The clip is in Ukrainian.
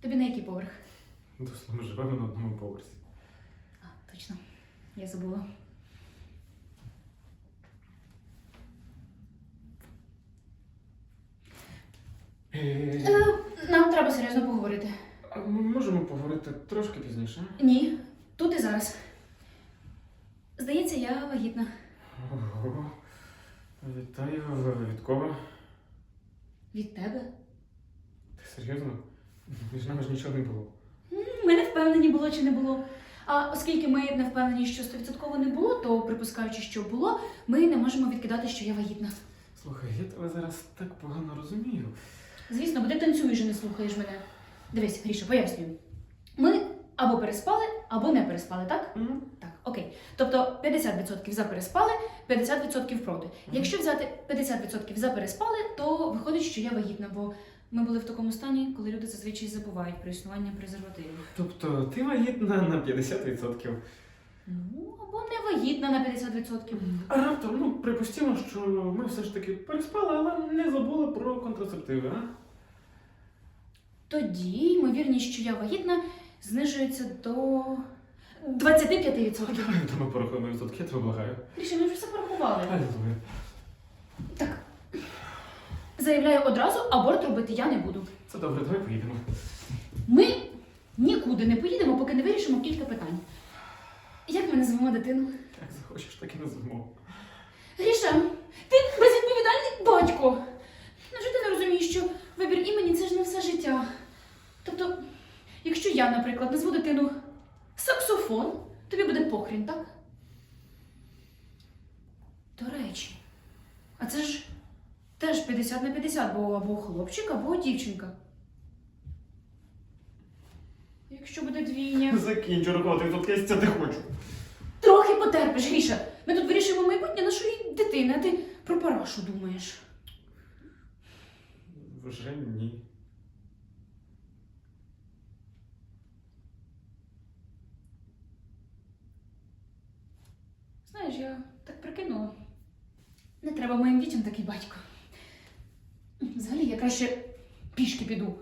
Тобі на який поверх? Досить, ми живемо на одному поверсі. А, точно. Я забула. Е, Е, нам треба серйозно поговорити. а ми можемо поговорити трошки пізніше. Ні, тут і зараз. Здається, я вагітна. Ого. Вітаю від кого? Від тебе? Ти серйозно? Між нами ж нічого не було. Ми не впевнені було чи не було. А оскільки ми не впевнені, що стовідсотково не було, то припускаючи, що було, ми не можемо відкидати, що я вагітна. Слухай, я тебе зараз так погано розумію. Звісно, бо ти танцюєш і не слухаєш мене. Дивись, Гріша, пояснюю. Ми або переспали, або не переспали, так? М? Так, окей. Тобто 50% за переспали, 50% проти. Якщо взяти 50% за переспали, то виходить, що я вагітна, бо ми були в такому стані, коли люди зазвичай забувають про існування презервативів. Тобто ти вагітна на 50%. Ну, або не вагітна на 50%. А раптом, ну, припустимо, що ми все ж таки переспали, але не забули про контрацептиви, а? Тоді ймовірність, що я вагітна, знижується до 25%. Давай вдома порахуємо відсотки, я тебе благаю. Ріша, ми вже все порахували. Алілуя. Так. Заявляю одразу, аборт робити я не буду. Це добре, давай поїдемо. Ми нікуди не поїдемо, поки не вирішимо кілька питань. Як ми назвемо дитину? Як захочеш, так і назвемо. Гріша, ти безвідповідальний батько. Невже ти не розумієш, що вибір імені це ж не все життя. Тобто, якщо я, наприклад, назву дитину саксофон, тобі буде похрін, так? До речі, а це ж теж 50 на 50, бо або хлопчик, або дівчинка. Якщо буде двійня. Закінчу рахувати відсотки, я це не хочу. Трохи потерпиш, Гріша. Ми тут вирішуємо майбутнє нашої дитини, а ти про парашу думаєш. Вже ні. Знаєш, я так прикинула. Не треба моїм дітям такий батько. Краще пішки піду.